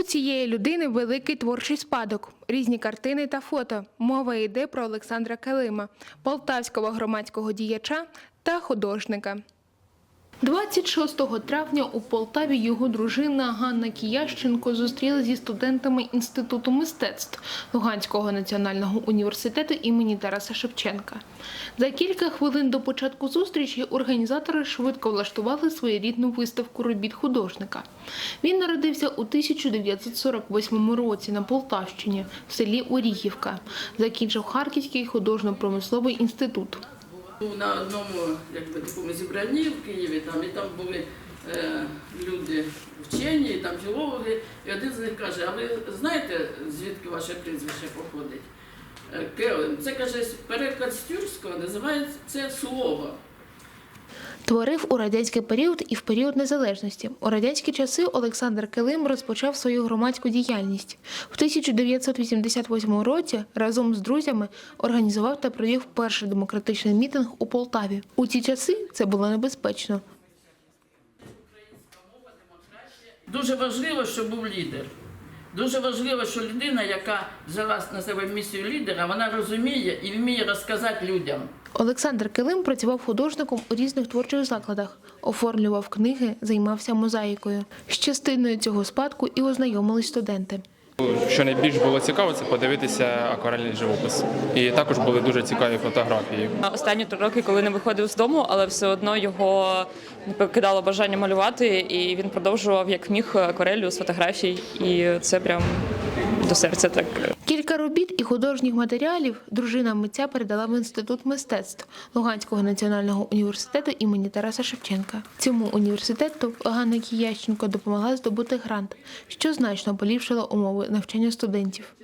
У цієї людини великий творчий спадок, різні картини та фото. Мова йде про Олександра Калима, полтавського громадського діяча та художника. 26 травня у Полтаві його дружина Ганна Кіященко зустріла зі студентами Інституту мистецтв Луганського національного університету імені Тараса Шевченка. За кілька хвилин до початку зустрічі організатори швидко влаштували своєрідну виставку робіт художника. Він народився у 1948 році на Полтавщині в селі Оріхівка. Закінчив Харківський художньо-промисловий інститут. Був на одному якби, такому зібранні в Києві, там, і там були е, люди вчені, там філологи, і один з них каже, а ви знаєте, звідки ваше прізвище походить? Е, Це каже, переклад з тюркського називається це слово. Творив у радянський період і в період незалежності. У радянські часи Олександр Килим розпочав свою громадську діяльність. В 1988 році разом з друзями організував та провів перший демократичний мітинг у Полтаві. У ті часи це було небезпечно. Дуже важливо, щоб був лідер. Дуже важливо, що людина, яка взяла на себе місію лідера, вона розуміє і вміє розказати людям. Олександр Килим працював художником у різних творчих закладах, оформлював книги, займався мозаїкою. З частиною цього спадку і ознайомились студенти. Що найбільш було цікаво, це подивитися акварельний живопис. І також були дуже цікаві фотографії. Останні три роки, коли не виходив з дому, але все одно його не покидало бажання малювати, і він продовжував як міг акварелью з фотографій, і це прям до серця так. Кілька робіт і художніх матеріалів дружина митця передала в інститут мистецтв Луганського національного університету імені Тараса Шевченка. Цьому університету Ганна Кіященко допомогла здобути грант, що значно поліпшило умови навчання студентів.